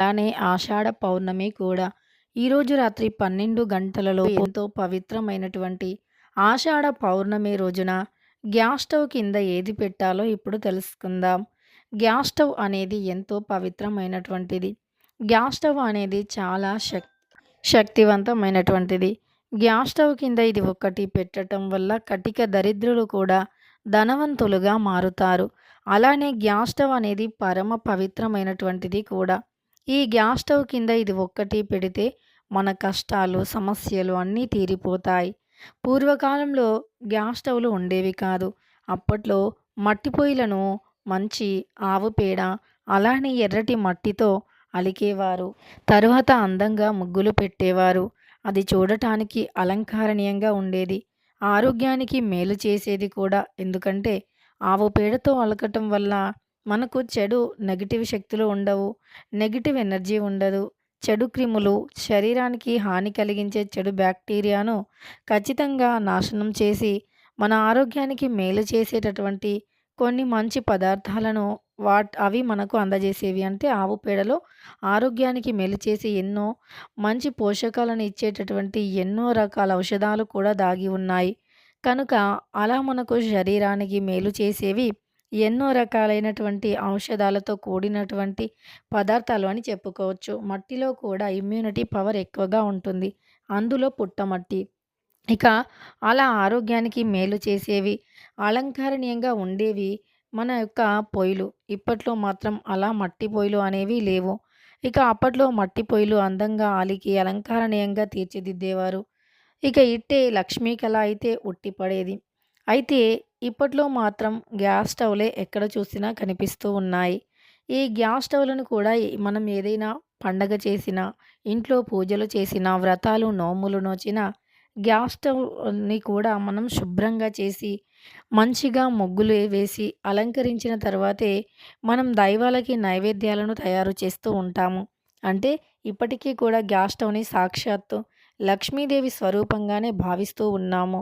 అలానే ఆషాఢ పౌర్ణమి కూడా. ఈరోజు రాత్రి 12 గంటలలో ఎంతో పవిత్రమైనటువంటి ఆషాఢ పౌర్ణమి రోజున గ్యాస్ స్టవ్ కింద ఏది పెట్టాలో ఇప్పుడు తెలుసుకుందాం. గ్యాస్ స్టవ్ అనేది ఎంతో పవిత్రమైనటువంటిది. గ్యాస్ స్టవ్ అనేది చాలా శక్ శక్తివంతమైనటువంటిది. గ్యాస్ స్టవ్ కింద ఇది ఒక్కటి పెట్టటం వల్ల కటిక దరిద్రులు కూడా ధనవంతులుగా మారుతారు. అలానే గ్యాస్ స్టవ్ అనేది పరమ పవిత్రమైనటువంటిది కూడా. ఈ గ్యాస్ స్టవ్ కింద ఇది ఒక్కటి పెడితే మన కష్టాలు, సమస్యలు అన్నీ తీరిపోతాయి. పూర్వకాలంలో గ్యాస్ స్టవ్‌లు ఉండేవి కాదు. అప్పట్లో మట్టి పొయ్యిలను మంచి ఆవు పేడ, అలానే ఎర్రటి మట్టితో అలికేవారు. తరువాత అందంగా ముగ్గులు పెట్టేవారు. అది చూడటానికి అలంకారణీయంగా ఉండేది. ఆరోగ్యానికి మేలు చేసేది కూడా. ఎందుకంటే ఆవు పేడతో అలకటం వల్ల మనకు చెడు నెగిటివ్ శక్తులు ఉండవు. నెగిటివ్ ఎనర్జీ ఉండదు. చెడు క్రిములు, శరీరానికి హాని కలిగించే చెడు బ్యాక్టీరియాను ఖచ్చితంగా నాశనం చేసి, మన ఆరోగ్యానికి మేలు చేసేటటువంటి కొన్ని మంచి పదార్థాలను వాట్ అవి మనకు అందజేసేవి. అంటే ఆవు పేడలో ఆరోగ్యానికి మేలు చేసి ఎన్నో మంచి పోషకాలను ఇచ్చేటటువంటి ఎన్నో రకాల ఔషధాలు కూడా దాగి ఉన్నాయి. కనుక అలా మనకు శరీరానికి మేలు చేసేవి ఎన్నో రకాలైనటువంటి ఔషధాలతో కూడినటువంటి పదార్థాలు అని చెప్పుకోవచ్చు. మట్టిలో కూడా ఇమ్యూనిటీ పవర్ ఎక్కువగా ఉంటుంది. అందులో పుట్టమట్టి. ఇక అలా ఆరోగ్యానికి మేలు చేసేవి, అలంకరణీయంగా ఉండేవి మన యొక్క పొయ్యిలు. ఇప్పట్లో మాత్రం అలా మట్టి పొయ్యిలు అనేవి లేవు. ఇక అప్పట్లో మట్టి పొయ్యిలు అందంగా అలికి అలంకరణీయంగా తీర్చిదిద్దేవారు. ఇక ఇట్టే లక్ష్మీ కళ అయితే ఉట్టి పడేది. అయితే ఇప్పట్లో మాత్రం గ్యాస్ స్టవ్‌లే ఎక్కడ చూసినా కనిపిస్తూ ఉన్నాయి. ఈ గ్యాస్ స్టవ్‌లను కూడా మనం ఏదైనా పండగ చేసినా, ఇంట్లో పూజలు చేసినా, వ్రతాలు, నోములు నోచినా గ్యాస్ స్టవ్‌ని కూడా మనం శుభ్రంగా చేసి, మంచిగా ముగ్గులు వేసి, అలంకరించిన తర్వాతే మనం దైవాలకి నైవేద్యాలను తయారు చేస్తూ ఉంటాము. అంటే ఇప్పటికీ కూడా గ్యాస్ స్టవ్‌ని సాక్షాత్తు లక్ష్మీదేవి స్వరూపంగానే భావిస్తూ ఉన్నాము.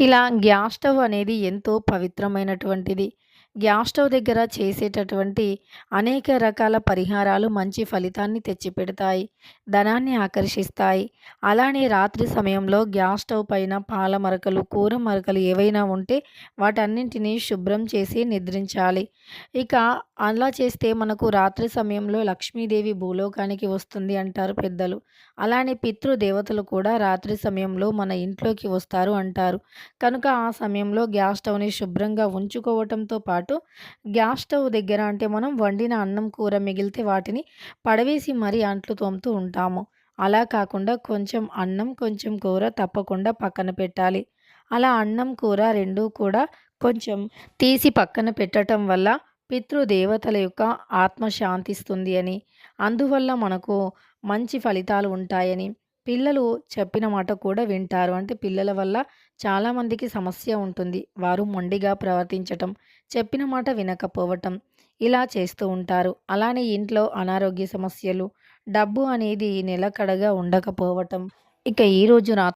ఇలా గ్యాస్ స్టవ్ అనేది ఎంతో పవిత్రమైనటువంటిది. గ్యాస్ స్టవ్ దగ్గర చేసేటటువంటి అనేక రకాల పరిహారాలు మంచి ఫలితాన్ని తెచ్చిపెడతాయి. ధనాన్ని ఆకర్షిస్తాయి. అలానే రాత్రి సమయంలో గ్యాస్ స్టవ్ పైన పాల మరకలు, కూర మరకలు ఏవైనా ఉంటే వాటన్నింటిని శుభ్రం చేసి నిద్రించాలి. ఇక అలా చేస్తే మనకు రాత్రి సమయంలో లక్ష్మీదేవి భూలోకానికి వస్తుంది అంటారు పెద్దలు. అలానే పితృదేవతలు కూడా రాత్రి సమయంలో మన ఇంట్లోకి వస్తారు అంటారు. కనుక ఆ సమయంలో గ్యాస్ స్టవ్‌ని శుభ్రంగా ఉంచుకోవటంతో పాటు గ్యాస్ స్టవ్ దగ్గర అంటే మనం వండిన అన్నం, కూర మిగిలితే వాటిని పడవేసి మరీ అంట్లు తోముతూ ఉంటాము. అలా కాకుండా కొంచెం అన్నం, కొంచెం కూర తప్పకుండా పక్కన పెట్టాలి. అలా అన్నం, కూర రెండూ కూడా కొంచెం తీసి పక్కన పెట్టటం వల్ల పితృదేవతల యొక్క ఆత్మ శాంతిస్తుంది అని, అందువల్ల మనకు మంచి ఫలితాలు ఉంటాయని, పిల్లలు చెప్పిన మాట కూడా వింటారు. అంటే పిల్లల వల్ల చాలామందికి సమస్య ఉంటుంది. వారు మొండిగా ప్రవర్తించటం, చెప్పిన మాట వినకపోవటం ఇలా చేస్తూ ఉంటారు. అలానే ఇంట్లో అనారోగ్య సమస్యలు, డబ్బు అనేది నిలకడగా ఉండకపోవటం. ఇక ఈరోజు రాత్రి